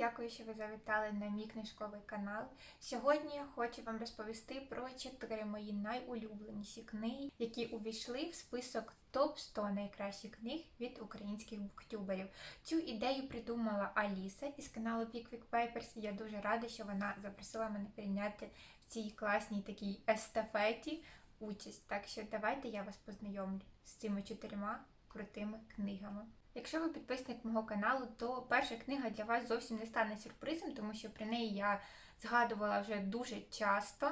дякую, що ви завітали на мій книжковий канал. Сьогодні я хочу вам розповісти про чотири мої найулюбленіші книги, які увійшли в список топ 100 найкращих книг від українських буктюберів. Цю ідею придумала Аліса із каналу Pickwick Papers. і Я дуже рада, що вона запросила мене прийняти в цій класній такій естафеті участь. Так що давайте я вас познайомлю з цими чотирма крутими книгами. Якщо ви підписник мого каналу, то перша книга для вас зовсім не стане сюрпризом, тому що про неї я згадувала вже дуже часто.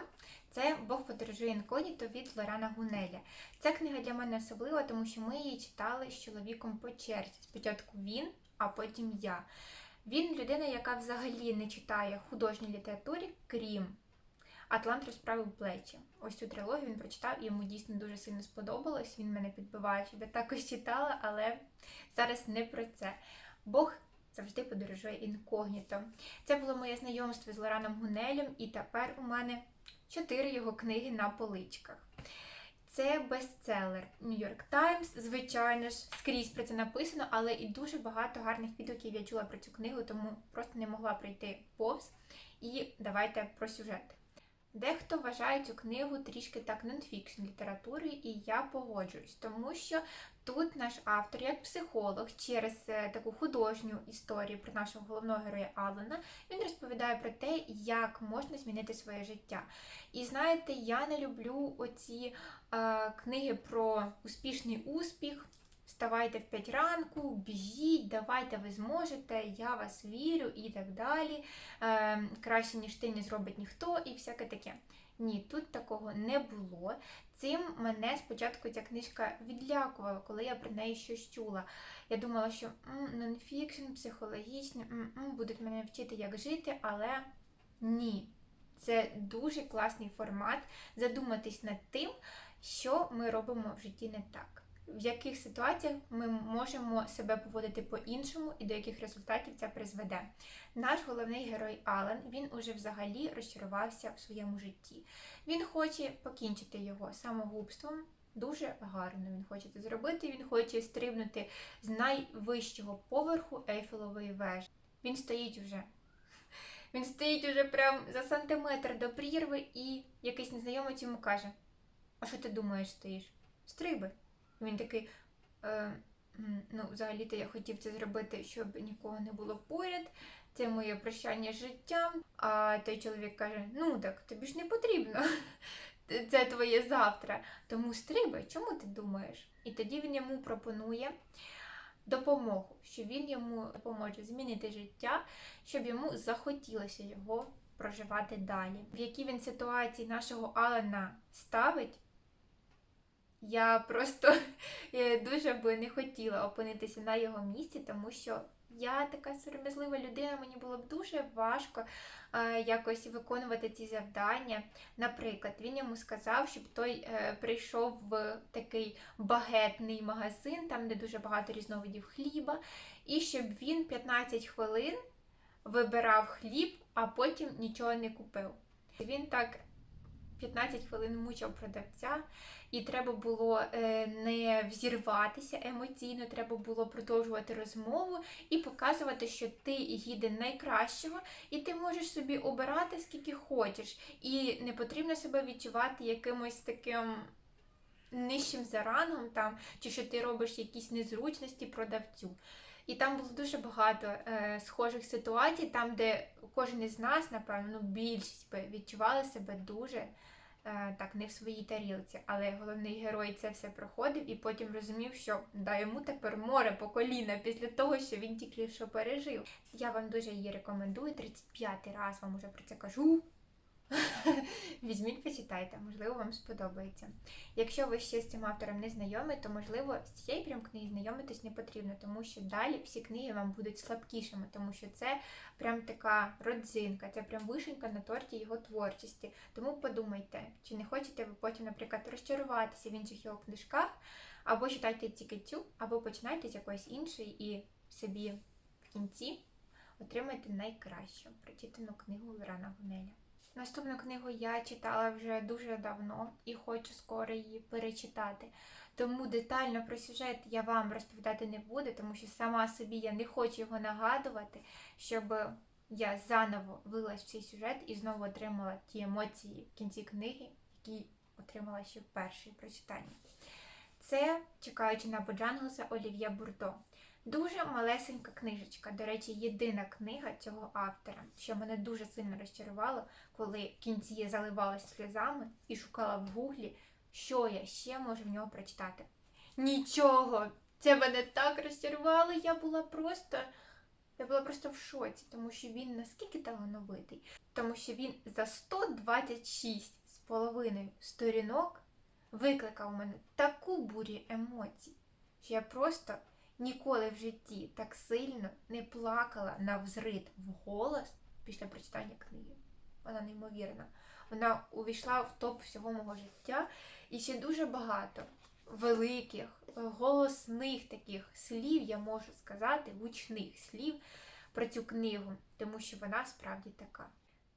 Це Бог подорожує інкогніто від Лорана Гунеля. Ця книга для мене особлива, тому що ми її читали з чоловіком по черзі. Спочатку він, а потім я. Він людина, яка взагалі не читає художньої літератури, крім Атлант розправив плечі. Ось цю трилогію він прочитав, і йому дійсно дуже сильно сподобалось. Він мене підбиває, щоб я також читала, але зараз не про це. Бог завжди подорожує інкогніто. Це було моє знайомство з Лораном Гунелем, і тепер у мене чотири його книги на поличках. Це бестселер Нью-Йорк Таймс, звичайно ж, скрізь про це написано, але і дуже багато гарних відгуків я чула про цю книгу, тому просто не могла пройти повз. І давайте про сюжет. Дехто вважає цю книгу трішки так нонфікшн літератури, і я погоджуюсь, тому що тут наш автор, як психолог, через е, таку художню історію про нашого головного героя Алана, він розповідає про те, як можна змінити своє життя. І знаєте, я не люблю оці е, книги про успішний успіх. Вставайте в 5 ранку, біжіть, давайте ви зможете, я вас вірю і так далі. Е, краще, ніж ти не зробить ніхто, і всяке таке. Ні, тут такого не було. Цим мене спочатку ця книжка відлякувала, коли я про неї щось чула. Я думала, що нонфікшн, психологічний, будуть мене вчити, як жити, але ні. Це дуже класний формат задуматись над тим, що ми робимо в житті не так в яких ситуаціях ми можемо себе поводити по-іншому і до яких результатів це призведе. Наш головний герой Алан, він уже взагалі розчарувався в своєму житті. Він хоче покінчити його самогубством. Дуже гарно він хоче це зробити. Він хоче стрибнути з найвищого поверху Ейфелової вежі. Він стоїть вже. Він стоїть уже прям за сантиметр до прірви, і якийсь незнайомець йому каже: А що ти думаєш, стоїш? Стриби. Він такий, е, ну, взагалі-то я хотів це зробити, щоб нікого не було поряд. Це моє прощання з життям. А той чоловік каже: Ну так, тобі ж не потрібно. Це твоє завтра. Тому стрибай, чому ти думаєш? І тоді він йому пропонує допомогу, що він йому допоможе змінити життя, щоб йому захотілося його проживати далі. В якій він ситуації нашого Алана ставить. Я просто дуже би не хотіла опинитися на його місці, тому що я така сором'язлива людина, мені було б дуже важко е, якось виконувати ці завдання. Наприклад, він йому сказав, щоб той е, прийшов в такий багетний магазин, там де дуже багато різновидів хліба, і щоб він 15 хвилин вибирав хліб, а потім нічого не купив. Він так 15 хвилин мучив продавця, і треба було е, не взірватися емоційно, треба було продовжувати розмову і показувати, що ти їде найкращого, і ти можеш собі обирати скільки хочеш. І не потрібно себе відчувати якимось таким. Нижчим за рангом, там, чи що ти робиш якісь незручності продавцю. І там було дуже багато е, схожих ситуацій, там, де кожен із нас, напевно, ну, більшість би відчували себе дуже е, так, не в своїй тарілці. Але головний герой це все проходив і потім розумів, що да, йому тепер море по коліна після того, що він тільки що пережив. Я вам дуже її рекомендую. 35-й раз вам уже про це кажу. Візьміть, почитайте, можливо, вам сподобається. Якщо ви ще з цим автором не знайомі, то, можливо, з цієї прям книги знайомитись не потрібно, тому що далі всі книги вам будуть слабкішими, тому що це прям така родзинка, це прям вишенька на торті його творчості. Тому подумайте, чи не хочете ви потім, наприклад, розчаруватися в інших його книжках, або читайте тільки цю, або починайте з якоїсь іншої і собі в кінці отримайте найкращу прочитану книгу Лорана Гунеля. Наступну книгу я читала вже дуже давно і хочу скоро її перечитати. Тому детально про сюжет я вам розповідати не буду, тому що сама собі я не хочу його нагадувати, щоб я заново вилась в цей сюжет і знову отримала ті емоції в кінці книги, які отримала ще в першій прочитанні. Це чекаючи на Боджанглеса Олів'є Бурдо. Дуже малесенька книжечка. До речі, єдина книга цього автора, що мене дуже сильно розчарувало, коли в кінці я заливалась сльозами і шукала в гуглі, що я ще можу в нього прочитати. Нічого! Це мене так розчарувало. Я була просто. Я була просто в шоці, тому що він наскільки талановитий, тому що він за 126 з половиною сторінок викликав у мене таку бурю емоцій, що я просто ніколи в житті так сильно не плакала на взрит в голос після прочитання книги. Вона неймовірна. Вона увійшла в топ всього мого життя і ще дуже багато великих, е, голосних таких слів, я можу сказати, гучних слів про цю книгу, тому що вона справді така.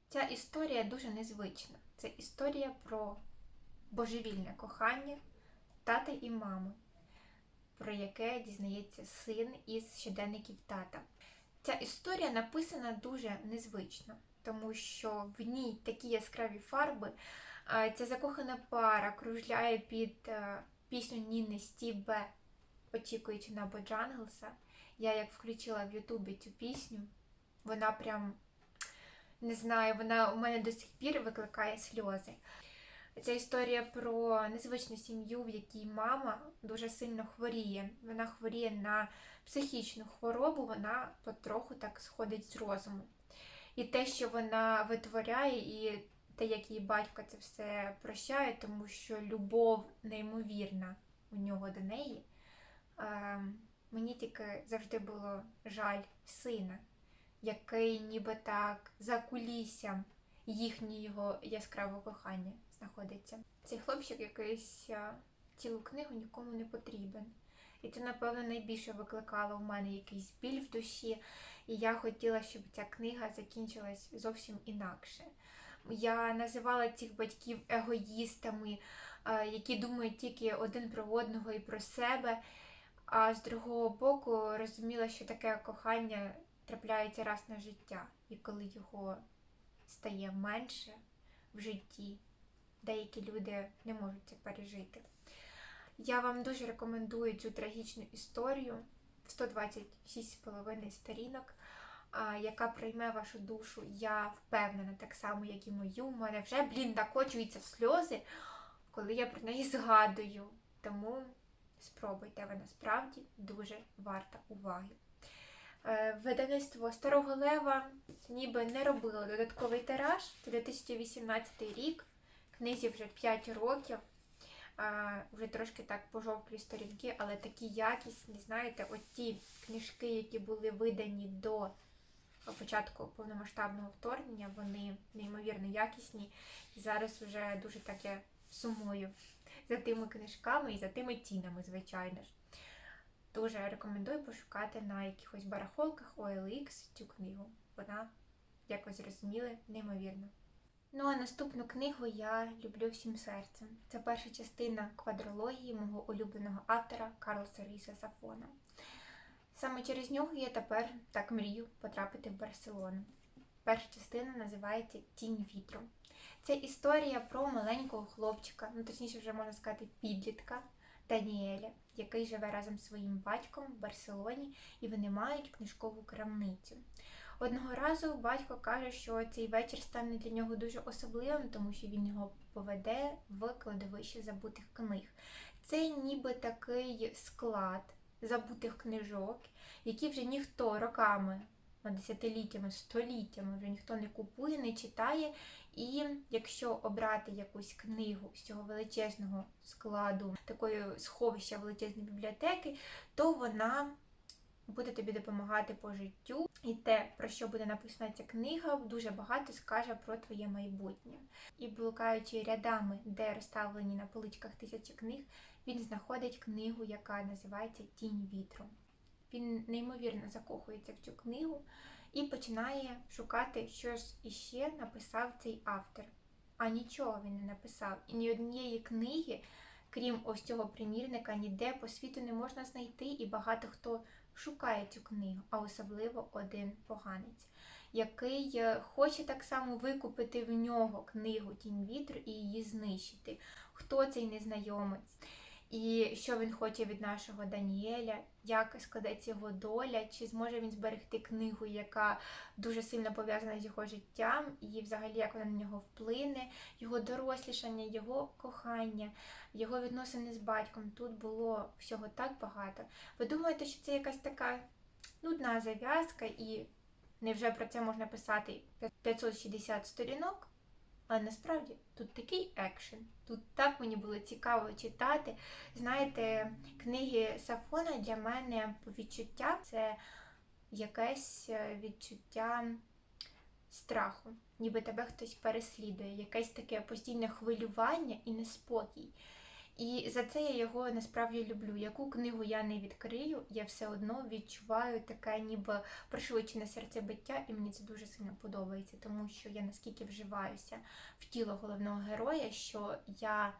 Ця історія дуже незвична. Це історія про божевільне кохання тата і мами, про яке дізнається син із щоденників тата. Ця історія написана дуже незвично, тому що в ній такі яскраві фарби. Ця закохана пара кружляє під е, пісню Ніни Стібе, очікуючи на Боджанглса. Я як включила в Ютубі цю пісню, вона прям не знаю, вона у мене до сих пір викликає сльози. Ця історія про незвичну сім'ю, в якій мама дуже сильно хворіє. Вона хворіє на психічну хворобу, вона потроху так сходить з розуму. І те, що вона витворяє, і те, як її батько це все прощає, тому що любов неймовірна у нього до неї. Мені тільки завжди було жаль сина, який ніби так за куліссям їхнього яскравого кохання знаходиться. Цей хлопчик якийсь цілу книгу нікому не потрібен. І це, напевно, найбільше викликало в мене якийсь біль в душі. І я хотіла, щоб ця книга закінчилась зовсім інакше. Я називала цих батьків егоїстами, які думають тільки один про одного і про себе. А з другого боку розуміла, що таке кохання трапляється раз на життя, і коли його стає менше в житті, деякі люди не можуть це пережити. Я вам дуже рекомендую цю трагічну історію в 126,5 сторінок, яка прийме вашу душу. Я впевнена, так само, як і мою. У мене вже, блін, накочуються сльози, коли я про неї згадую. Тому спробуйте, вона справді дуже варта уваги. Е, Видавництво Старого Лева ніби не робило додатковий тираж. Це 2018 рік, книзі вже 5 років. Вже трошки так пожовклі сторінки, але такі якісні, знаєте, от ті книжки, які були видані до початку повномасштабного вторгнення, вони неймовірно якісні. І зараз вже дуже так я сумую за тими книжками і за тими цінами, звичайно ж. Дуже рекомендую пошукати на якихось барахолках OLX цю книгу. Вона, як ви зрозуміли, неймовірна. Ну а наступну книгу я люблю всім серцем. Це перша частина квадрології мого улюбленого автора Карлоса Ріса Сафона. Саме через нього я тепер так мрію потрапити в Барселону. Перша частина називається Тінь вітру. Це історія про маленького хлопчика, ну точніше, вже можна сказати, підлітка Даніеля, який живе разом з своїм батьком в Барселоні, і вони мають книжкову крамницю. Одного разу батько каже, що цей вечір стане для нього дуже особливим, тому що він його поведе в кладовище забутих книг. Це ніби такий склад забутих книжок, які вже ніхто роками, десятиліттями, століттями вже ніхто не купує, не читає. І якщо обрати якусь книгу з цього величезного складу, такої сховища величезної бібліотеки, то вона буде тобі допомагати по життю. І те, про що буде написана ця книга, дуже багато скаже про твоє майбутнє. І блукаючи рядами, де розставлені на поличках тисячі книг, він знаходить книгу, яка називається Тінь вітру. Він неймовірно закохується в цю книгу і починає шукати, що ж іще написав цей автор. А нічого він не написав. І ні однієї книги, крім ось цього примірника, ніде по світу не можна знайти, і багато хто шукає цю книгу, а особливо один поганець. який е, хоче так само викупити в нього книгу Тінь вітру і її знищити. Хто цей незнайомець? І що він хоче від нашого Даніеля, як складеться його доля, чи зможе він зберегти книгу, яка дуже сильно пов'язана з його життям, і взагалі як вона на нього вплине, його дорослішання, його кохання, його відносини з батьком. Тут було всього так багато. Ви думаєте, що це якась така нудна зав'язка, і невже про це можна писати 560 сторінок? Але насправді тут такий екшен. Тут так мені було цікаво читати. Знаєте, книги Сафона для мене по відчуттям це якесь е, відчуття страху, ніби тебе хтось переслідує, якесь таке постійне хвилювання і неспокій. І за це я його насправді люблю. Яку книгу я не відкрию, я все одно відчуваю таке, ніби пришвидшене серцебиття, і мені це дуже сильно подобається, тому що я наскільки вживаюся в тіло головного героя, що я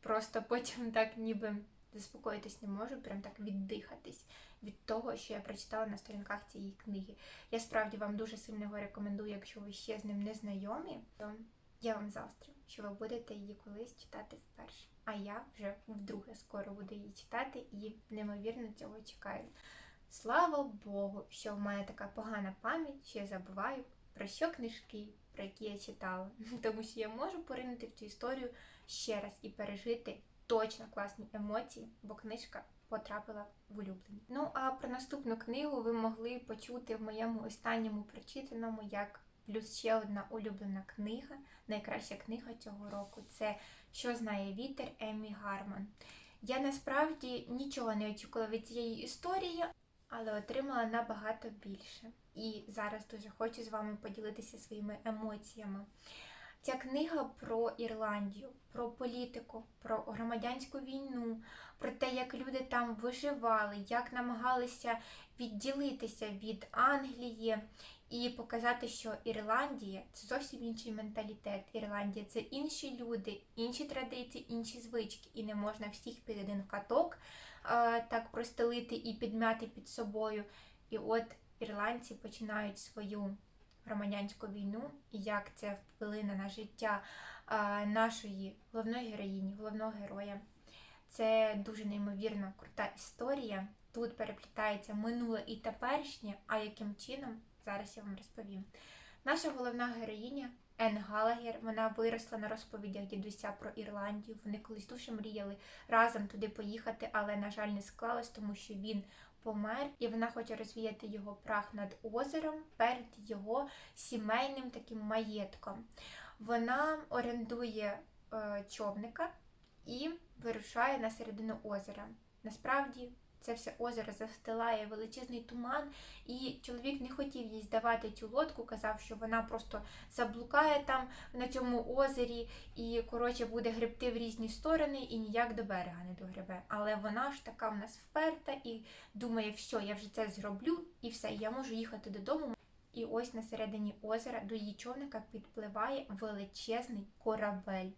просто потім так ніби заспокоїтись не можу, прям так віддихатись від того, що я прочитала на сторінках цієї книги. Я справді вам дуже сильно його рекомендую, якщо ви ще з ним не знайомі, то я вам завтра, що ви будете її колись читати вперше. А я вже вдруге скоро буду її читати і неймовірно цього чекаю. Слава Богу, що в мене така погана пам'ять, що я забуваю про що книжки, про які я читала. Тому що я можу поринути в цю історію ще раз і пережити точно класні емоції, бо книжка потрапила в улюблені. Ну а про наступну книгу ви могли почути в моєму останньому прочитаному як плюс ще одна улюблена книга, найкраща книга цього року це Що знає вітер Еммі Гарман. Я насправді нічого не очікувала від цієї історії, але отримала набагато більше. І зараз дуже хочу з вами поділитися своїми емоціями. Ця книга про Ірландію, про політику, про громадянську війну, про те, як люди там виживали, як намагалися відділитися від Англії і показати, що Ірландія це зовсім інший менталітет. Ірландія це інші люди, інші традиції, інші звички, і не можна всіх під один каток так простелити і підмяти під собою. І от ірландці починають свою громадянську війну і як це вплине на життя нашої головної героїні, головного героя. Це дуже неймовірно крута історія. Тут переплітається минуле і теперішнє, а яким чином зараз я вам розповім. Наша головна героїня Ен Галагер, вона виросла на розповідях дідуся про Ірландію. Вони колись дуже мріяли разом туди поїхати, але, на жаль, не склалось, тому що він помер, і вона хоче розвіяти його прах над озером перед його сімейним таким маєтком. Вона орендує е, човника і вирушає на середину озера. Насправді це все озеро застилає величезний туман, і чоловік не хотів їй здавати цю лодку, казав, що вона просто заблукає там на цьому озері і, коротше, буде гребти в різні сторони і ніяк до берега не догребе. Але вона ж така в нас вперта і думає, все, я вже це зроблю, і все, я можу їхати додому. І ось на середині озера до її човника підпливає величезний корабель,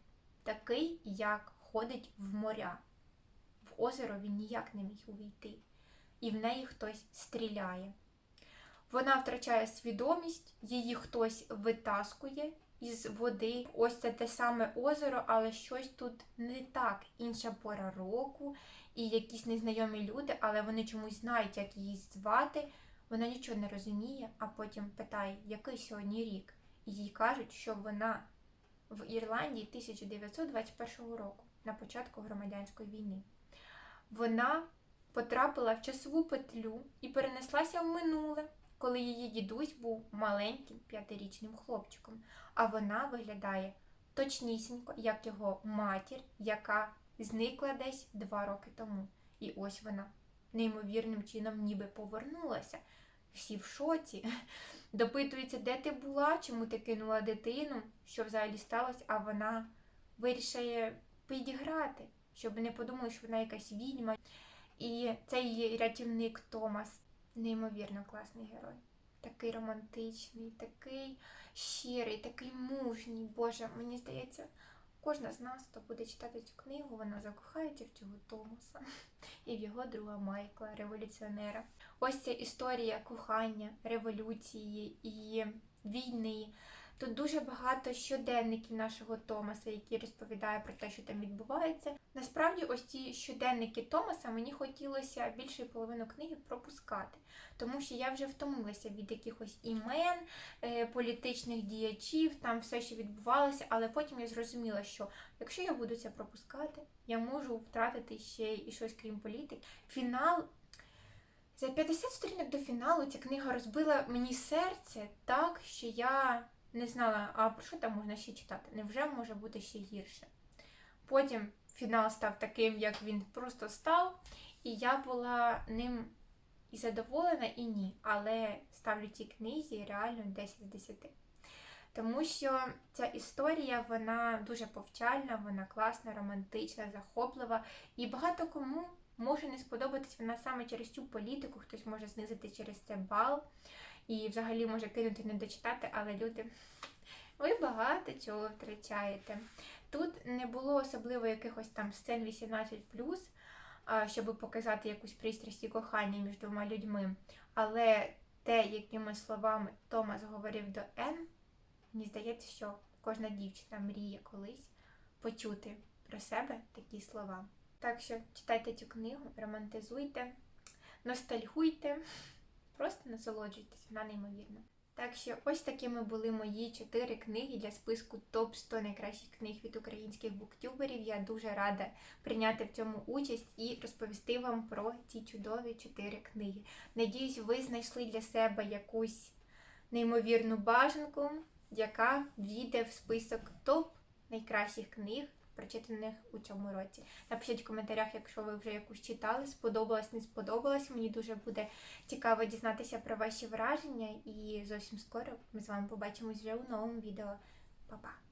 такий, як ходить в моря В озеро він ніяк не міг увійти, і в неї хтось стріляє. Вона втрачає свідомість, її хтось витаскує із води. Ось це те саме озеро, але щось тут не так. Інша пора року, і якісь незнайомі люди, але вони чомусь знають, як її звати. Вона нічого не розуміє, а потім питає, який сьогодні рік. І їй кажуть, що вона в Ірландії 1921 року, на початку громадянської війни вона потрапила в часову петлю і перенеслася в минуле, коли її дідусь був маленьким п'ятирічним хлопчиком, а вона виглядає точнісінько, як його матір, яка зникла десь два роки тому. І ось вона неймовірним чином ніби повернулася. Всі в шоці, допитуються, де ти була, чому ти кинула дитину, що взагалі сталося, а вона вирішує підіграти щоб не подумали, що вона якась відьма. І цей рятівник Томас неймовірно класний герой. Такий романтичний, такий щирий, такий мужній. Боже, мені здається, кожна з нас, хто буде читати цю книгу, вона закохається в цього Томаса і в його друга Майкла, революціонера. Ось ця історія кохання, революції і війни. Тут дуже багато щоденників нашого Томаса, які розповідає про те, що там відбувається. Насправді, ось ці щоденники Томаса мені хотілося більшої половини книги пропускати, тому що я вже втомилася від якихось імен, е, політичних діячів, там все, що відбувалося, але потім я зрозуміла, що якщо я буду це пропускати, я можу втратити ще і щось крім політики. Фінал. За 50 сторінок до фіналу ця книга розбила мені серце так, що я не знала, а про що там можна ще читати? Невже може бути ще гірше? Потім фінал став таким, як він просто став, і я була ним і задоволена, і ні. Але ставлю цій книзі реально 10 з 10. Тому що ця історія вона дуже повчальна, вона класна, романтична, захоплива. І багато кому може не сподобатись вона саме через цю політику, хтось може знизити через це бал і взагалі може кинути не дочитати, але люди, ви багато чого втрачаєте. Тут не було особливо якихось там сцен 18, щоб показати якусь пристрасть і кохання між двома людьми. Але те, якими словами Томас говорив до Ен, мені здається, що кожна дівчина мріє колись почути про себе такі слова. Так що читайте цю книгу, романтизуйте, ностальгуйте, просто насолоджуйтесь, вона неймовірна. Так що ось такими були мої чотири книги для списку топ 100 найкращих книг від українських буктюберів. Я дуже рада прийняти в цьому участь і розповісти вам про ці чудові чотири книги. Надіюсь, ви знайшли для себе якусь неймовірну бажанку, яка війде в список топ найкращих книг, прочитаних у цьому році. Напишіть в коментарях, якщо ви вже якусь читали, сподобалось, не сподобалось. Мені дуже буде цікаво дізнатися про ваші враження. І зовсім скоро ми з вами побачимось вже у новому відео. Па-па!